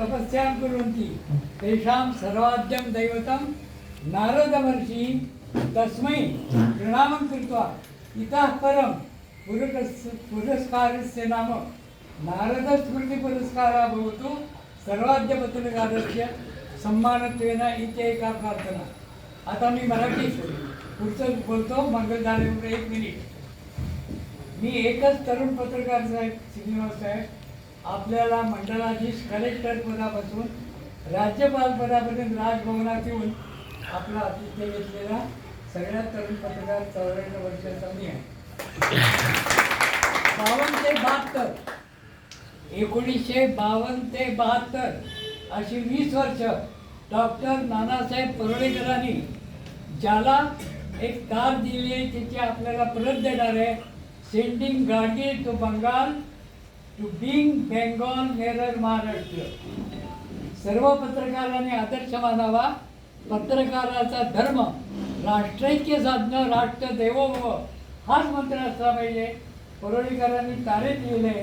तपस्यां कुर्वन्ति। तेषां सर्वाद्यं दैवतं नारदमर्षि तस्मै प्रणामं कृत्वा। इतः परं पुरस् पुरस्कारस्य नाम नारदस्मृतिपुरस्कारः भवतु। सर्वाद्यपत्रकारस्य सन्मानत्वेन इति प्रार्थना। आता मी मराठी पुढचं बोलतो मंगल एक मिनिट। मी एकच तरुण पत्रकार साहेब श्रीनिवास साहेब आपल्याला मंडळाधीश कलेक्टर पदापासून राज्यपाल पदापर्यंत राजभवनात येऊन आपला आतिथ्य घेतलेला सगळ्यात तरुण पत्रकार चौऱ्याण्णव वर्षाचा मी आहे. बावन्न ते बहात्तर. एकोणीसशे बावन्न ते बहात्तर अशी वीस वर्ष डॉक्टर नानासाहेब परळेकरांनी ज्याला एक कार दिली आहे त्याची आपल्याला परत देणार आहे. सेंडिंग गाडी to Bengal. To Bing Bengal नेरर महाराष्ट्र सर्व पत्रकारांनी आदर्श मानावा. पत्रकाराचा धर्म राष्ट्रैक्य साधणं राष्ट्र देवोभव हाच मंत्र असला पाहिजे. परोळीकरांनी तारे लिहिले.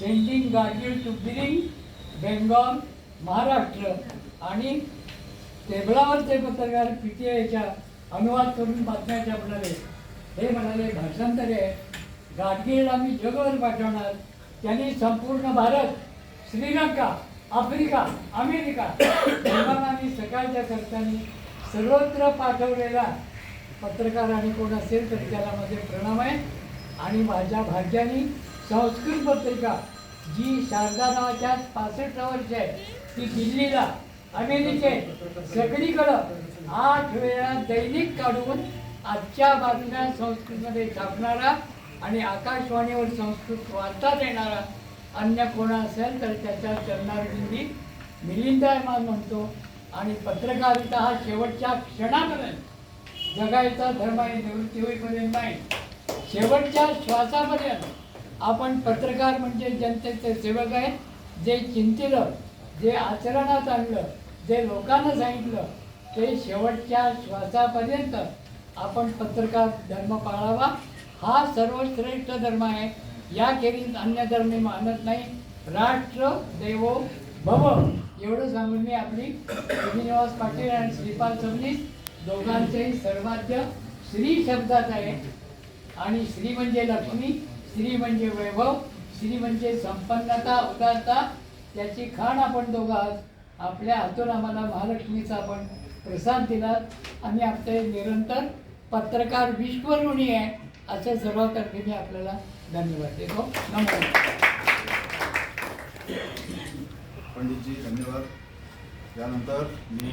सेंडिंग गाडी टू बिलिंग बेंगॉल महाराष्ट्र आणि टेबलावरचे पत्रकार पी टी आयच्या अनुवाद करून बातम्याच्या म्हणाले हे म्हणाले भाषांतर. आहे गाडगीळ आम्ही जगभर पाठवणार. त्यांनी संपूर्ण भारत श्रीलंका आफ्रिका अमेरिका विमानाने सकाळच्या खर्चांनी सर्वत्र पाठवलेला पत्रकार आणि कोण असेल तर त्याला माझे प्रणाम आहे. आणि माझ्या भाग्याने संस्कृत पत्रिका जी शारदा नावाच्या पासष्ट वर्ष आहे ती दिल्लीला अमेरिकेत सगळीकडं आठ वेळा दैनिक काढून आजच्या बातम्या संस्कृतमध्ये छापणारा आणि आकाशवाणीवर संस्कृत वाचता येणारा अन्य कोणा असेल तर त्याच्या चरणारविंदी मिलिंदायमान म्हणतो. आणि पत्रकारिता हा शेवटच्या क्षणापर्यंत. जगायचा धर्म आहे निवृत्ती होईपर्यंत नाही. शेवटच्या श्वासापर्यंत. आपण पत्रकार म्हणजे जनतेचे सेवक आहेत जे चिंतिलं जे आचरणात आणलं जे लोकांना सांगितलं ते शेवटच्या श्वासापर्यंत आपण पत्रकार धर्म पाळावा. हा सर्वश्रेष्ठ धर्म आहे. याखेरीज अन्य धर्म मी मानत नाही. राष्ट्र देवो भव एवढं सांगून मी आपली श्रीनिवास पाटील आणि श्रीपाल सबनीस दोघांचेही सर्वाध्य श्री शब्दात आहे. आणि श्री म्हणजे लक्ष्मी श्री म्हणजे वैभव श्री म्हणजे संपन्नता उदारता त्याची खाण आपण दोघं आहात. आपल्या हातून आम्हाला महालक्ष्मीचा आपण प्रसाद दिला आणि आपले निरंतर पत्रकार विश्वऋणी आहे. अशा सर्वतर्फे मी आपल्याला धन्यवाद देतो. नमस्कार. पंडितजी धन्यवाद. त्यानंतर मी